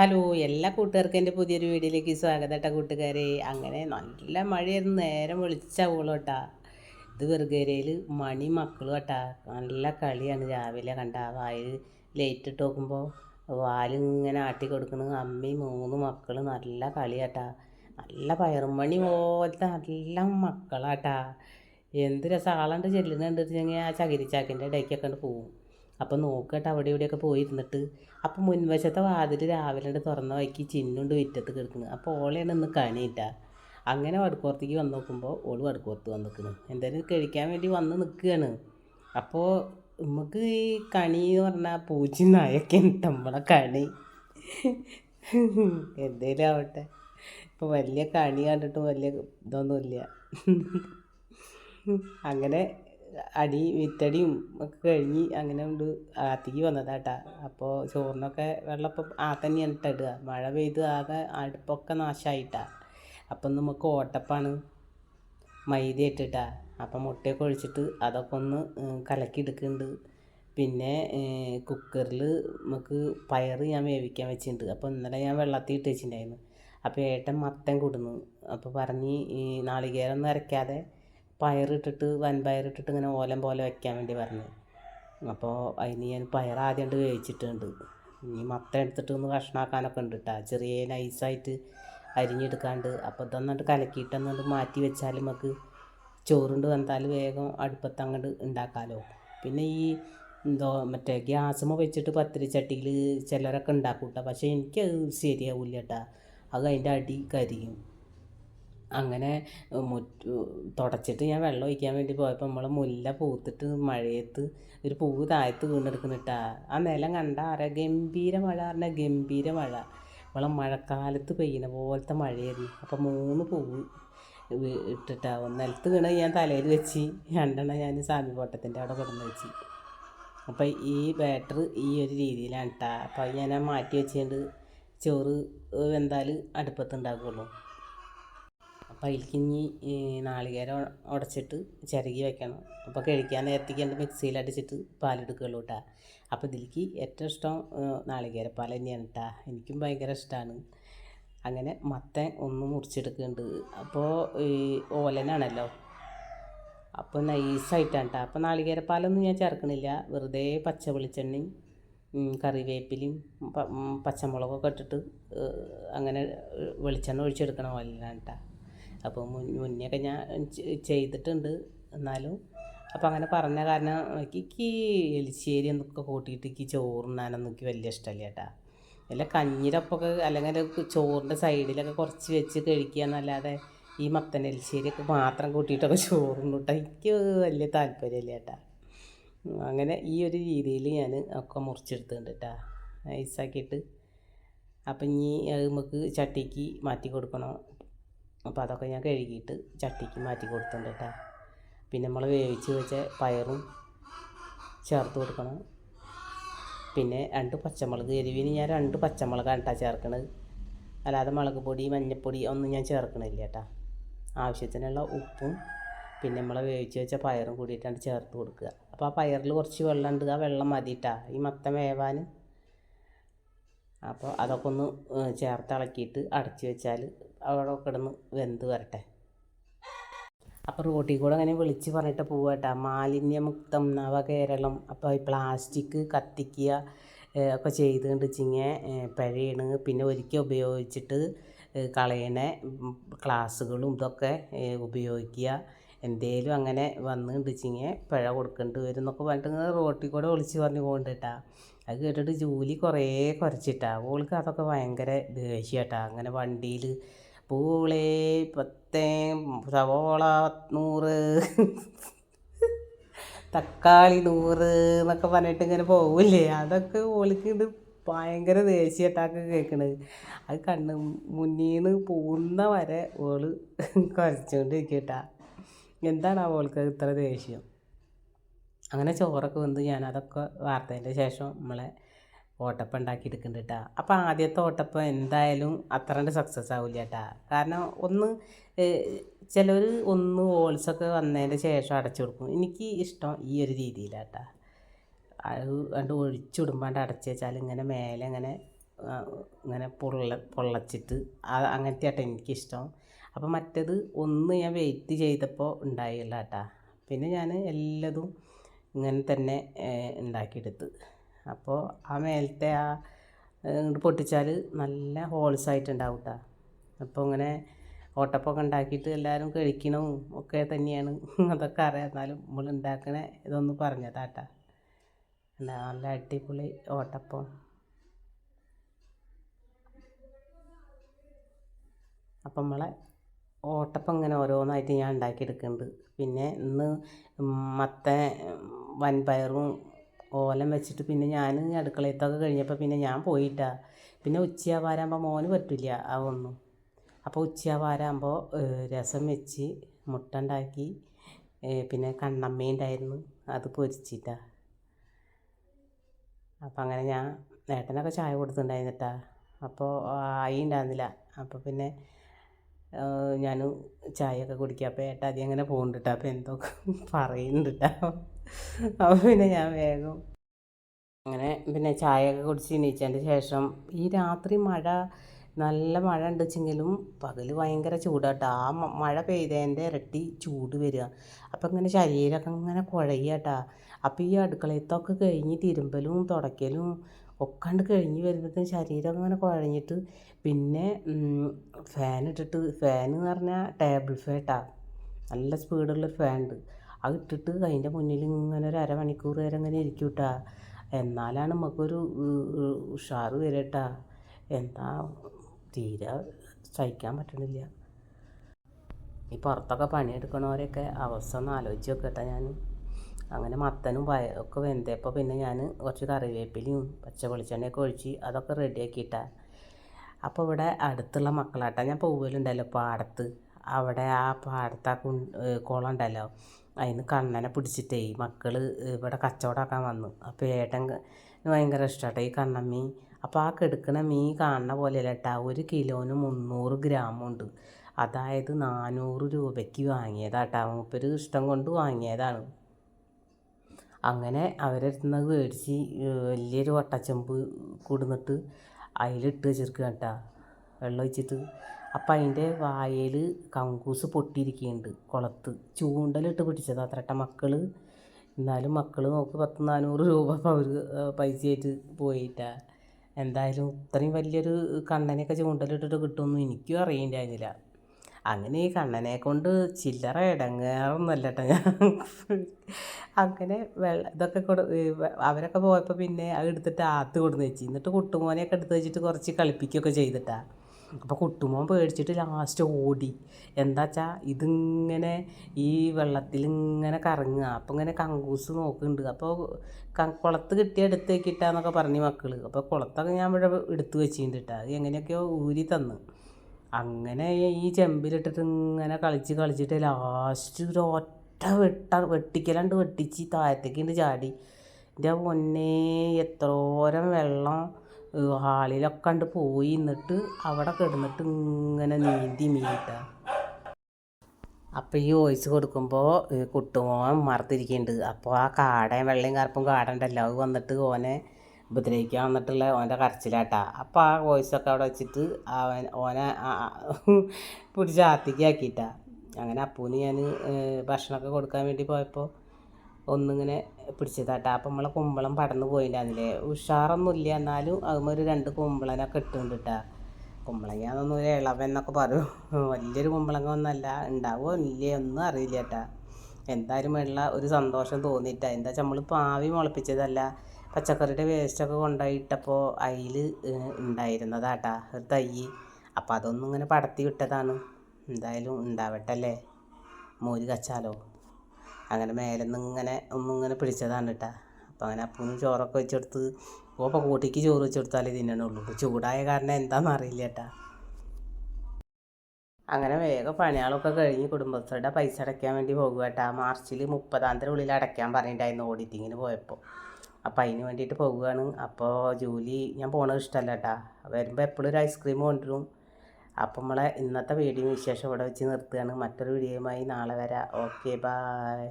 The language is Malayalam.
ഹലോ എല്ലാ കൂട്ടുകാർക്കും എന്റെ പുതിയൊരു വീഡിയോയിലേക്ക് സ്വാഗതം കേട്ടോ കൂട്ടുകാരെ. അങ്ങനെ നല്ല മഴയായിരുന്നു. നേരം വെളിച്ചാവുള്ളൂ കേട്ടാ ഇത് വെറുകരയിൽ മണി മക്കളും കേട്ടാ നല്ല കളിയാണ് രാവിലെ കണ്ട വായിൽ ലൈറ്റ് ഇട്ട് നോക്കുമ്പോൾ വാലിങ്ങനെ ആട്ടി കൊടുക്കണ. അമ്മയും മൂന്ന് മക്കൾ നല്ല കളി കേട്ടാ നല്ല പയറുമണി പോലത്തെ നല്ല മക്കളാട്ടാ എന്ത് രസം. ആളണ്ട് ചെല്ലുന്നുണ്ട്. ആ ചകിരിച്ചാക്കിന്റെ ഇടയ്ക്കൊക്കെ പോവും. അപ്പം നോക്കട്ടെ അവിടെ ഇവിടെയൊക്കെ പോയിരുന്നിട്ട് അപ്പം മുൻവശത്തെ വാതിൽ രാവിലെ തുറന്ന വഴിക്ക് ചിന്നുണ്ട് വിറ്റത്ത് കിടക്കുന്നു. അപ്പോൾ ഓളെയാണ് ഇന്ന് കണിയിട്ട. അങ്ങനെ വടക്കോർത്തേക്ക് വന്ന് നോക്കുമ്പോൾ ഓൾ വടക്കോർത്ത് വന്ന് നിൽക്കുന്നു എന്തായാലും കഴിക്കാൻ വേണ്ടി വന്ന് നിൽക്കുകയാണ് അപ്പോൾ നമുക്ക് ഈ കണി എന്ന് പറഞ്ഞാൽ പൂച്ചി നായൊക്കെ നമ്മളെ കണി. എന്തേലും ആവട്ടെ. ഇപ്പോൾ വലിയ കണി കണ്ടിട്ടും വലിയ ഇതൊന്നുമില്ല. അങ്ങനെ അടി വിത്തടിയും ഒക്കെ കഴിഞ്ഞ് അങ്ങനെ ഉണ്ട് ആത്തിക്ക് വന്നതാട്ടാ അപ്പോൾ ചോറിനൊക്കെ വെള്ളം ഇപ്പം ആ തന്നെയാണ് ഇട്ടിടുക മഴ പെയ്ത് ആകെ അടുപ്പൊക്കെ നാശമായിട്ടാ അപ്പം നമുക്ക് ഓട്ടപ്പാണ് മൈദ ഇട്ടിട്ടാ. അപ്പം മുട്ടയൊക്കെ ഒഴിച്ചിട്ട് അതൊക്കെ ഒന്ന് കലക്കി എടുക്കുന്നുണ്ട്. പിന്നെ കുക്കറിൽ നമുക്ക് പയർ ഞാൻ വേവിക്കാൻ വെച്ചിട്ടുണ്ട്. അപ്പോൾ ഇന്നലെ ഞാൻ വെള്ളത്തിൽ ഇട്ട് വെച്ചിട്ടുണ്ടായിരുന്നു. അപ്പോൾ ഏട്ടൻ മത്തൻ കൊടുന്നു. അപ്പോൾ പറഞ്ഞ് ഈ നാളികേരം അരയ്ക്കാതെ പയറിട്ടിട്ട് വൻപയറിട്ടിട്ട് ഇങ്ങനെ ഓലം പോലെ വെക്കാൻ വേണ്ടി പറഞ്ഞു. അപ്പോൾ അതിന് ഞാൻ പയർ ആദ്യം കൊണ്ട് വേവിച്ചിട്ടുണ്ട്. ഇനി മത്ത എടുത്തിട്ട് ഒന്ന് കഷ്ണാക്കാനൊക്കെ ഉണ്ട് കേട്ടോ ചെറിയ നൈസായിട്ട് അരിഞ്ഞെടുക്കാണ്ട് അപ്പോൾ ഇതൊന്നിട്ട് കലക്കിയിട്ട് എന്നിട്ട് മാറ്റി വെച്ചാൽ നമുക്ക് ചോറുണ്ട് വന്നാൽ വേഗം അടുപ്പത്ത് അങ്ങോട്ട് ഉണ്ടാക്കാമല്ലോ പിന്നെ ഈ എന്തോ മറ്റേ ഗ്യാസുമ വെച്ചിട്ട് പത്തിരി ചട്ടിയിൽ ചിലരൊക്കെ ഉണ്ടാക്കും കേട്ടോ പക്ഷേ എനിക്കത് ശരിയാവില്ല കേട്ടോ അത് അതിന്റെ അടി കരിയും. അങ്ങനെ തുടച്ചിട്ട് ഞാൻ വെള്ളം ഒഴിക്കാൻ വേണ്ടി പോയപ്പോൾ നമ്മൾ മുല്ല പൂത്തിട്ട് മഴയത്ത് ഒരു പൂവ് താഴത്ത് വീണെടുക്കുന്നിട്ടാ. ആ നിലം കണ്ട ആരാ? ഗംഭീര മഴ പറഞ്ഞാൽ ഗംഭീര മഴ. നമ്മളെ മഴക്കാലത്ത് പെയ്യുന്ന പോലത്തെ മഴയായിരുന്നു. അപ്പോൾ മൂന്ന് പൂവ് ഇട്ടിട്ടാ. നിലത്ത് വീണ ഞാൻ തലയിൽ വെച്ച് രണ്ടെണ്ണം ഞാൻ സ്വാമി കോട്ടത്തിന്റെ അവിടെ കൊണ്ടുവന്ന് വെച്ച്. അപ്പോൾ ഈ ബാറ്റർ ഈ ഒരു രീതിയിലാണ് കേട്ടോ അപ്പോൾ ഞാൻ മാറ്റി വെച്ചുകൊണ്ട് ചോറ് വെന്താൽ അടുപ്പത്ത് അപ്പോൾ അതിലേക്ക് നാളികേരം ഉടച്ചിട്ട് ചിരകി വെക്കണം. അപ്പോൾ കഴിക്കാൻ നേരത്തേക്ക് എന്റെ മിക്സിയിൽ അടിച്ചിട്ട് പാലെടുക്കുകയുള്ളൂ കേട്ടോ അപ്പോൾ ഇതിലേക്ക് ഏറ്റവും ഇഷ്ടം നാളികേരപ്പാൽ തന്നെയാണ് കേട്ടോ എനിക്കും ഭയങ്കര ഇഷ്ടമാണ് അങ്ങനെ മത്തൻ ഒന്ന് മുറിച്ചെടുക്കുന്നുണ്ട് അപ്പോൾ ഈ ഓലനാണല്ലോ. അപ്പോൾ നൈസായിട്ടാണ് കേട്ടോ അപ്പോൾ നാളികേര നാളികേരപ്പാലൊന്നും ഞാൻ ചേർക്കണില്ല. വെറുതെ പച്ച വെളിച്ചെണ്ണയും കറിവേപ്പിലയും പച്ചമുളകൊക്കെ ഇട്ടിട്ട് അങ്ങനെ വെളിച്ചെണ്ണ ഒഴിച്ചെടുക്കണ പോലെയാണ് കേട്ടോ അപ്പോൾ മുന്നെയൊക്കെ ഞാൻ ചെയ്തിട്ടുണ്ട്. എന്നാലും അപ്പോൾ അങ്ങനെ പറഞ്ഞ കാരണം എനിക്ക് എലിശ്ശേരി എന്നൊക്കെ കൂട്ടിയിട്ട് എനിക്ക് ചോറുണ്ണാനൊന്നും എനിക്ക് വലിയ ഇഷ്ടമല്ല കേട്ടാ. അല്ല കഞ്ഞിരപ്പൊക്കെ അല്ലെങ്കിൽ ചോറിന്റെ സൈഡിലൊക്കെ കുറച്ച് വെച്ച് കഴിക്കുക എന്നല്ലാതെ ഈ മത്തൻ എലിശ്ശേരിയൊക്കെ മാത്രം കൂട്ടിയിട്ടൊക്കെ ചോറുണ്ണൂട്ടാ എനിക്ക് വലിയ താല്പര്യമില്ല കേട്ടാ. അങ്ങനെ ഈ ഒരു രീതിയിൽ ഞാൻ ഒക്കെ മുറിച്ചെടുത്തിട്ടുണ്ട് കേട്ടാ. നൈസാക്കിയിട്ട്. അപ്പം ഇനി നമുക്ക് ചട്ടിക്ക് മാറ്റി കൊടുക്കണം. അപ്പോൾ അതൊക്കെ ഞാൻ കഴുകിയിട്ട് ചട്ടിക്ക് മാറ്റി കൊടുത്തിട്ടുണ്ട് കേട്ടോ. പിന്നെ നമ്മൾ വേവിച്ച് വെച്ച പയറും ചേർത്ത് കൊടുക്കണം. പിന്നെ രണ്ട് പച്ചമുളക് എരിവിന് ഞാൻ രണ്ട് പച്ചമുളകാണ് കേട്ടോ ചേർക്കണത്. അല്ലാതെ മുളക് പൊടി മഞ്ഞൾപ്പൊടി ഒന്നും ഞാൻ ചേർക്കണില്ല കേട്ടോ. ആവശ്യത്തിനുള്ള ഉപ്പും പിന്നെ നമ്മൾ വേവിച്ച് വെച്ച പയറും കൂടിയിട്ടാണ് ചേർത്ത് കൊടുക്കുക. അപ്പോൾ ആ പയറിൽ കുറച്ച് വെള്ളം ഉണ്ട്. ആ വെള്ളം മതി ഈ മത്തം വേവാൻ അപ്പോൾ അതൊക്കെ ഒന്ന് ചേർത്ത് ഇളക്കിയിട്ട് അടച്ച് വെച്ചാൽ അവിടെ കിടന്ന് വെന്ത് വരട്ടെ. അപ്പോൾ റോട്ടിൽ കൂടെ അങ്ങനെ വിളിച്ച് പറഞ്ഞിട്ട് പോവാട്ടാ മാലിന്യമുക്തം നവ കേരളം അപ്പോൾ ഈ പ്ലാസ്റ്റിക് കത്തിക്കുക ഒക്കെ ചെയ്തുകൊണ്ട് വെച്ചിങ്ങനെ പഴയണ്. പിന്നെ ഒരിക്കൽ ഉപയോഗിച്ചിട്ട് കളയണ ക്ലാസ്സുകളും ഇതൊക്കെ ഉപയോഗിക്കുക. എന്തേലും അങ്ങനെ വന്ന് വെച്ചിങ്ങനെ പിഴ കൊടുക്കേണ്ടി വരും എന്നൊക്കെ പറഞ്ഞിട്ട് റോട്ടിൽ കൂടെ വിളിച്ച് പറഞ്ഞ് പോകണ്ടിട്ടാ അത് കേട്ടിട്ട് ജോലി കുറേ കുറച്ചിട്ടാ. ഓൾക്ക് അതൊക്കെ ഭയങ്കര ദേഷ്യട്ടാ. അങ്ങനെ വണ്ടിയിൽ പൂളെ പത്തേ സവോള നൂറ് തക്കാളി നൂറ് എന്നൊക്കെ പറഞ്ഞിട്ട് ഇങ്ങനെ പോവില്ലേ? അതൊക്കെ ഓൾക്ക് ഇത് ഭയങ്കര ദേഷ്യട്ടാക്ക് കേൾക്കണത് അത് കണ്ണ് മുന്നീന്ന് നിന്ന് പോകുന്ന വരെ ഓൾ കുറച്ചുകൊണ്ടിരിക്കട്ടാ എന്താണ് ആ ഓൾക്ക് ഇത്ര ദേഷ്യം? അങ്ങനെ ചോറൊക്കെ വന്ന് ഞാനതൊക്കെ വാർത്തതിന്റെ ശേഷം നമ്മളെ ഓട്ടപ്പം ഉണ്ടാക്കി എടുക്കുന്നുണ്ട് കേട്ടോ അപ്പോൾ ആദ്യത്തെ ഓട്ടപ്പം എന്തായാലും അത്രണ്ട് സക്സസ് ആവില്ല കേട്ടോ കാരണം ഒന്ന് ചിലർ ഒന്ന് ഓൾസൊക്കെ വന്നതിന്റെ ശേഷം അടച്ചു കൊടുക്കും. എനിക്ക് ഇഷ്ടം ഈ ഒരു രീതിയിലാണ് കേട്ടോ അത് കണ്ട് ഒഴിച്ചിടുമ്പാണ്ട് അടച്ചു വെച്ചാൽ ഇങ്ങനെ മേലെ ഇങ്ങനെ ഇങ്ങനെ പൊള്ള പൊള്ളച്ചിട്ട് അങ്ങനത്തെ ആട്ടെ എനിക്കിഷ്ടം. അപ്പോൾ മറ്റേത് ഒന്ന് ഞാൻ വെയിറ്റ് ചെയ്തപ്പോൾ ഉണ്ടായില്ല കേട്ടാ പിന്നെ ഞാൻ എല്ലാതും ഇങ്ങനെ തന്നെ ഉണ്ടാക്കിയെടുത്ത് അപ്പോൾ ആ മേലത്തെ ആ ഇങ്ങോട്ട് പൊട്ടിച്ചാൽ നല്ല ഹോൾസ് ആയിട്ടുണ്ടാവും കേട്ടോ അപ്പോൾ ഇങ്ങനെ ഓട്ടപ്പൊക്കെ ഉണ്ടാക്കിയിട്ട് എല്ലാവരും കഴിക്കണം ഒക്കെ തന്നെയാണ്. അതൊക്കെ അറിയാം. എന്നാലും നമ്മൾ ഉണ്ടാക്കണ ഇതൊന്ന് പറഞ്ഞതാട്ടാ നല്ല അടിപൊളി ഓട്ടപ്പം. അപ്പം നമ്മളെ ഓട്ടപ്പം ഇങ്ങനെ ഓരോന്നായിട്ട് ഞാൻ ഉണ്ടാക്കിയെടുക്കുന്നുണ്ട്. പിന്നെ ഇന്ന് മത്ത വൻപയറും ഓലം വെച്ചിട്ട് പിന്നെ ഞാൻ അടുക്കളയത്തൊക്കെ കഴിഞ്ഞപ്പോൾ പിന്നെ ഞാൻ പോയിട്ടാ. പിന്നെ ഉച്ചയാവാരാകുമ്പോൾ മോന് പറ്റില്ല അതൊന്നും. അപ്പോൾ ഉച്ചയാവാരാകുമ്പോൾ രസം വെച്ച് മുട്ട ഉണ്ടാക്കി പിന്നെ കണ്ണമ്മ ഉണ്ടായിരുന്നു അത് പൊരിച്ചിട്ടാ. അപ്പോൾ അങ്ങനെ ഞാൻ ഏട്ടനൊക്കെ ചായ കൊടുത്തിട്ടുണ്ടായിരുന്നിട്ടാ. അപ്പോൾ ആയി ഉണ്ടായിരുന്നില്ല. അപ്പോൾ പിന്നെ ഞാൻ ചായയൊക്കെ കുടിക്കുക. അപ്പോൾ ഏട്ട അതി അങ്ങനെ പോകുന്നുണ്ട് അപ്പോൾ എന്തൊക്കെ പറയുന്നുണ്ട് അപ്പോൾ പിന്നെ ഞാൻ വേഗം അങ്ങനെ പിന്നെ ചായയൊക്കെ കുടിച്ച് എണീച്ചതിന്റെ ശേഷം ഈ രാത്രി മഴ നല്ല മഴ ഉണ്ടെച്ചെങ്കിലും പകൽ ഭയങ്കര ചൂടാട്ടോ ആ മഴ പെയ്തതിന്റെ ഇരട്ടി ചൂട് വരിക. അപ്പം ഇങ്ങനെ ശരീരമൊക്കെ ഇങ്ങനെ കുഴയുക കേട്ടോ. അപ്പോൾ ഈ അടുക്കളയത്തൊക്കെ കഴിഞ്ഞ് തിരുമ്പലും തുടയ്ക്കലും ഒക്കെ കണ്ട് കഴിഞ്ഞ് വരുമ്പോഴത്തേന് ശരീരം അങ്ങനെ കുഴഞ്ഞിട്ട് പിന്നെ ഫാൻ ഇട്ടിട്ട് ഫാൻ എന്ന് പറഞ്ഞാൽ ടേബിൾ ഫാട്ടാ നല്ല സ്പീഡുള്ളൊരു ഫാൻ ഉണ്ട് അത് ഇട്ടിട്ട് അതിന്റെ മുന്നിൽ ഇങ്ങനെ ഒരു അരമണിക്കൂർ വരെ ഇങ്ങനെ ഇരിക്കും കേട്ടാ എന്നാലാണ് നമുക്കൊരു ഉഷാറ് വരട്ടാ. എന്താ തീരെ സഹിക്കാൻ പറ്റണില്ല. ഈ പുറത്തൊക്കെ പണിയെടുക്കണവരെയൊക്കെ അവസ്ഥ ഒന്ന് ആലോചിച്ച് നോക്കട്ടെ ഞാൻ അങ്ങനെ മത്തനും പയ ഒക്കെ വെന്തപ്പോൾ പിന്നെ ഞാൻ കുറച്ച് കറിവേപ്പിലയും പച്ച വെളിച്ചെണ്ണയൊക്കെ ഒഴിച്ച് അതൊക്കെ റെഡിയാക്കിയിട്ടാ. അപ്പോൾ ഇവിടെ അടുത്തുള്ള മക്കളാട്ടാ. ഞാൻ പോവലുണ്ടല്ലോ പാടത്ത്. അവിടെ ആ പാടത്ത് ആ കു കുളം ഉണ്ടല്ലോ അതിന് കണ്ണനെ പിടിച്ചിട്ടേ മക്കൾ ഇവിടെ കച്ചവടമാക്കാൻ വന്നു. അപ്പോൾ ഏട്ടൻ ഭയങ്കര ഇഷ്ടമാട്ടോ ഈ കണ്ണൻ മീൻ അപ്പോൾ ആ കെടുക്കണ മീൻ കാണുന്ന പോലെയല്ല കേട്ടാ ഒരു കിലോന് മുന്നൂറ് ഗ്രാമുണ്ട്. അതായത് നാനൂറ് രൂപയ്ക്ക് വാങ്ങിയതാട്ടാ. മൂപ്പര് ഇഷ്ടം കൊണ്ട് വാങ്ങിയതാണ്. അങ്ങനെ അവരെ മേടിച്ച് വലിയൊരു വട്ടച്ചെമ്പ് കൂടുന്നിട്ട് അതിലിട്ട് വെച്ചിരിക്കുക കേട്ടാ. വെള്ളം ഒഴിച്ചിട്ട്. അപ്പം അതിന്റെ വായയിൽ കങ്കൂസ് പൊട്ടിയിരിക്കുന്നുണ്ട് കുളത്ത്. ചൂണ്ടലിട്ട് പിടിച്ചതാണ് അത്രട്ട മക്കൾ എന്നാലും മക്കൾ നോക്ക് പത്ത് നാനൂറ് രൂപ അവർ പൈസയായിട്ട് പോയിട്ടാ. എന്തായാലും ഇത്രയും വലിയൊരു കണ്ണനെയൊക്കെ ചൂണ്ടലിട്ടിട്ട് കിട്ടുമെന്ന് എനിക്കും അറിയണ്ടായിരുന്നില്ല അങ്ങനെ ഈ കണ്ണനെ കൊണ്ട് ചില്ലറ ഇടങ്ങാറൊന്നുമല്ല കേട്ടോ ഞാൻ. അങ്ങനെ വെള്ള ഇതൊക്കെ കൊടു അവരൊക്കെ പോയപ്പോൾ പിന്നെ അത് എടുത്തിട്ട് ആത്ത് കൊടുന്ന് വെച്ച്. എന്നിട്ട് കുട്ടുമോനെയൊക്കെ എടുത്ത് വെച്ചിട്ട് കുറച്ച് കളിപ്പിക്കുകയൊക്കെ ചെയ്തിട്ടാ. അപ്പോൾ കുട്ടുമോൻ പേടിച്ചിട്ട് ലാസ്റ്റ് ഓടി. എന്താ വെച്ചാൽ ഇതിങ്ങനെ ഈ വെള്ളത്തിൽ ഇങ്ങനെ കറങ്ങുക. അപ്പോൾ ഇങ്ങനെ കങ്കൂസ് നോക്കുന്നുണ്ട് അപ്പോൾ കുളത്ത് കിട്ടിയ എടുത്ത് വെക്കിട്ടാന്നൊക്കെ പറഞ്ഞു മക്കൾ അപ്പോൾ കുളത്തൊക്കെ ഞാൻ ഇവിടെ എടുത്ത് വെച്ചിട്ടുണ്ട് കേട്ടോ അത് എങ്ങനെയൊക്കെയോ ഊരി തന്നു. അങ്ങനെ ഈ ചെമ്പിലിട്ടിട്ട് ഇങ്ങനെ കളിച്ച് കളിച്ചിട്ട് ലാസ്റ്റ് ഒരു ഒറ്റ വെട്ട വെട്ടിക്കലാണ്ട് വെട്ടിച്ച് താഴത്തേക്കുണ്ട് ചാടി. എന്റെ പൊന്നെ എത്രോരം വെള്ളം ഹാളിലൊക്കെ കണ്ട് പോയി എന്നിട്ട് അവിടെ കിടന്നിട്ട് ഇങ്ങനെ നീന്തി മീട്ട അപ്പോൾ ഈ വോയിസ് കൊടുക്കുമ്പോൾ കുട്ടുമോൻ മറത്തിരിക്കുന്നുണ്ട് അപ്പോൾ ആ കാടയും വെള്ളയും കറുപ്പും കാടണ്ടല്ലോ? അത് വന്നിട്ട് ഓനെ ഉപദ്രവിക്കാൻ വന്നിട്ടുള്ള ഓന്റെ കരച്ചിലാട്ടാ. അപ്പോൾ ആ വോയിസൊക്കെ അവിടെ വെച്ചിട്ട് അവൻ ഓനെ പിടിച്ച് ആത്തിക്ക് ആക്കിയിട്ടാ. അങ്ങനെ അപ്പൂന് ഞാൻ ഭക്ഷണമൊക്കെ കൊടുക്കാൻ വേണ്ടി പോയപ്പോൾ ഒന്നിങ്ങനെ പിടിച്ചതാട്ടാ. അപ്പം നമ്മളെ കുമ്പളം പടന്ന് പോയിണ്ടായിരുന്നില്ലേ ഉഷാറൊന്നുമില്ല എന്നാലും അതുമ്പോൾ ഒരു രണ്ട് കുമ്പളനൊക്കെ ഇട്ടുണ്ട് കേട്ടാ അതൊന്നും ഒരു ഇളവെന്നൊക്കെ പറയും. വലിയൊരു കുമ്പളങ്ങ ഒന്നല്ല ഉണ്ടാവുമോ ഇല്ലേ ഒന്നും അറിയില്ല കേട്ടാ എന്തായാലും വെള്ള ഒരു സന്തോഷം തോന്നിയിട്ടാ. എന്താ വെച്ചാൽ നമ്മൾ പാവി മുളപ്പിച്ചതല്ല. പച്ചക്കറിയുടെ വേസ്റ്റൊക്കെ കൊണ്ടുപോയി ഇട്ടപ്പോൾ അതിൽ ഉണ്ടായിരുന്നതാട്ടാ ഒരു തൈ അപ്പോൾ അതൊന്നും ഇങ്ങനെ പടത്തി വിട്ടതാണ്. എന്തായാലും ഉണ്ടാവട്ടെ അല്ലേ? മോര് കച്ചാലോ? അങ്ങനെ മേലെ നിന്ന് ഇങ്ങനെ ഒന്നിങ്ങനെ പിടിച്ചതാണ് കേട്ടാ അപ്പോൾ അങ്ങനെ അപ്പം ചോറൊക്കെ വെച്ചെടുത്ത് ഓപ്പോൾ കൂട്ടിക്ക് ചോറ് വെച്ചെടുത്താലേ തിന്നണുള്ളൂ ചൂടായ കാരണം എന്താണെന്ന് അറിയില്ല കേട്ടാ അങ്ങനെ വേഗം പണികളൊക്കെ കഴിഞ്ഞ് കുടുംബശ്രീയുടെ പൈസ അടയ്ക്കാൻ വേണ്ടി പോകുക കേട്ടാ മാർച്ചിൽ മുപ്പതാം തീയതി ഉള്ളിൽ അടയ്ക്കാൻ പറഞ്ഞിട്ടുണ്ടായിരുന്നു ഓഡിറ്റിങ്ങിന് പോയപ്പോൾ അപ്പോൾ അതിന് വേണ്ടിയിട്ട് പോവുകയാണ് അപ്പോൾ ജോലി ഞാൻ പോണത് ഇഷ്ടമല്ല കേട്ടാ വരുമ്പോൾ എപ്പോഴും ഒരു ഐസ്ക്രീം കൊണ്ടുവരും. അപ്പം നമ്മളെ ഇന്നത്തെ വീഡിയോ വിശേഷം ഇവിടെ വെച്ച് നിർത്തുകയാണ്. മറ്റൊരു വീഡിയോയുമായി നാളെ വരാം. Okay bye